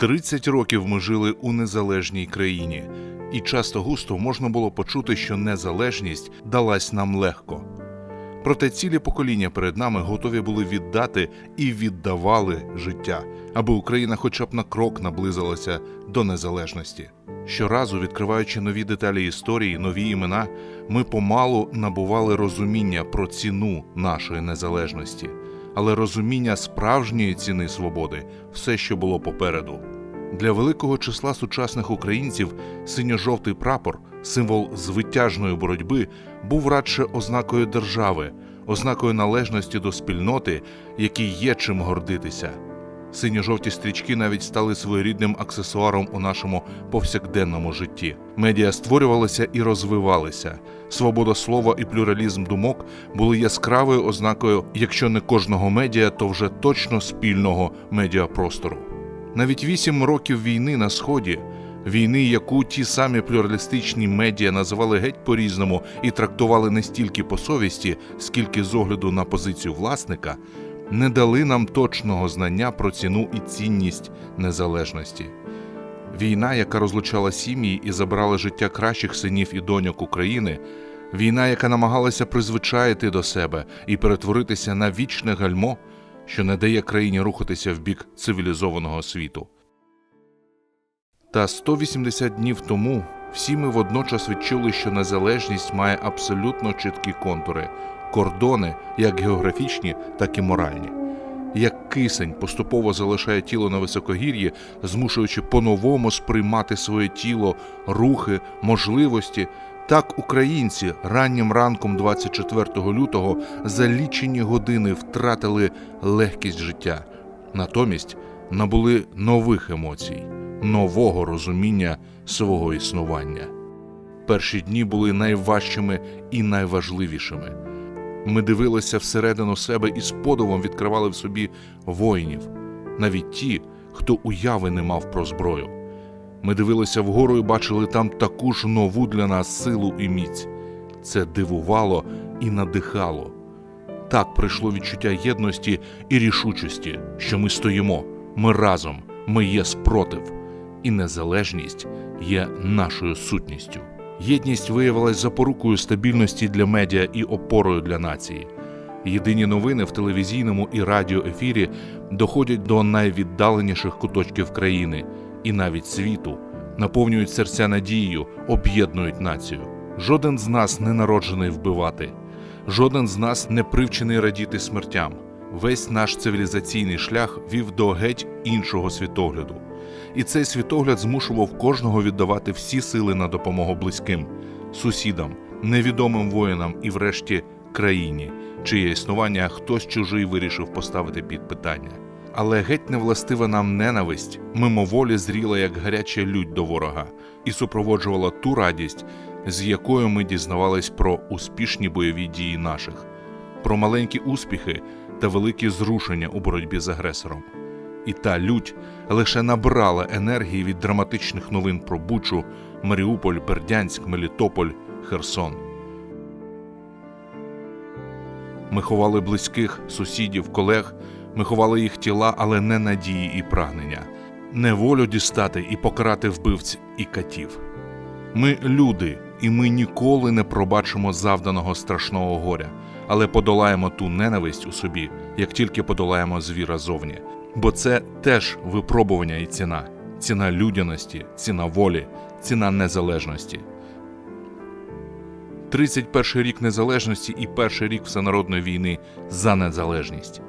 30 років ми жили у незалежній країні, і часто густо можна було почути, що незалежність далась нам легко. Проте цілі покоління перед нами готові були віддати і віддавали життя, аби Україна хоча б на крок наблизилася до незалежності. Щоразу, відкриваючи нові деталі історії, нові імена, ми помалу набували розуміння про ціну нашої незалежності, але розуміння справжньої ціни свободи все, що було попереду. Для великого числа сучасних українців синьо-жовтий прапор, символ звитяжної боротьби, був радше ознакою держави, ознакою належності до спільноти, якій є чим гордитися. Синьо-жовті стрічки навіть стали своєрідним аксесуаром у нашому повсякденному житті. Медіа створювалися і розвивалися. Свобода слова і плюралізм думок були яскравою ознакою, якщо не кожного медіа, то вже точно спільного медіапростору. Навіть вісім років війни на сході, війни, яку ті самі плюралістичні медіа називали геть по-різному і трактували не стільки по совісті, скільки з огляду на позицію власника, не дали нам точного знання про ціну і цінність незалежності. Війна, яка розлучала сім'ї і забрала життя кращих синів і доньок України, війна, яка намагалася призвичаїти до себе і перетворитися на вічне гальмо, що не дає країні рухатися в бік цивілізованого світу. Та 180 днів тому всі ми водночас відчули, що незалежність має абсолютно чіткі контури, кордони, як географічні, так і моральні. Як кисень поступово залишає тіло на високогір'ї, змушуючи по-новому сприймати своє тіло, рухи, можливості, так українці раннім ранком 24 лютого за лічені години втратили легкість життя, натомість набули нових емоцій, нового розуміння свого існування. Перші дні були найважчими і найважливішими. Ми дивилися всередину себе і з подивом відкривали в собі воїнів, навіть ті, хто уяви не мав про зброю. Ми дивилися вгору і бачили там таку ж нову для нас силу і міць. Це дивувало і надихало. Так прийшло відчуття єдності і рішучості, що ми стоїмо, ми разом, ми є спротив, і незалежність є нашою сутністю. Єдність виявилась запорукою стабільності для медіа і опорою для нації. Єдині новини в телевізійному і радіоефірі доходять до найвіддаленіших куточків країни і навіть світу, наповнюють серця надією, об'єднують націю. Жоден з нас не народжений вбивати, жоден з нас не привчений радіти смертям. Весь наш цивілізаційний шлях вів до геть іншого світогляду. І цей світогляд змушував кожного віддавати всі сили на допомогу близьким, сусідам, невідомим воїнам і, врешті, країні, чиє існування хтось чужий вирішив поставити під питання. Але геть не властива нам ненависть, мимоволі зріла як гаряча лють до ворога, і супроводжувала ту радість, з якою ми дізнавались про успішні бойові дії наших, про маленькі успіхи та великі зрушення у боротьбі з агресором. І та лють лише набрала енергії від драматичних новин про Бучу, Маріуполь, Бердянськ, Мелітополь, Херсон. Ми ховали близьких, сусідів, колег, ми ховали їх тіла, але не надії і прагнення, не волю дістати і покарати вбивць і катів. Ми люди, і ми ніколи не пробачимо завданого страшного горя, але подолаємо ту ненависть у собі, як тільки подолаємо звіра зовні. Бо це теж випробування і ціна, ціна людяності, ціна волі, ціна незалежності. 31 рік незалежності і перший рік всенародної війни за незалежність.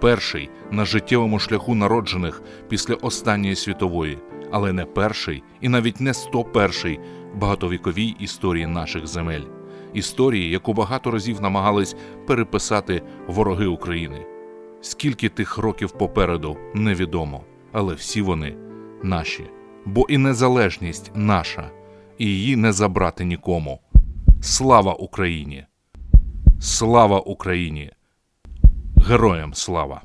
Перший на життєвому шляху народжених після останньої світової, але не перший і навіть не 101 в багатовіковій історії наших земель, історії, яку багато разів намагались переписати вороги України. Скільки тих років попереду невідомо, але всі вони наші, бо і незалежність наша, і її не забрати нікому. Слава Україні! Слава Україні! Героям слава!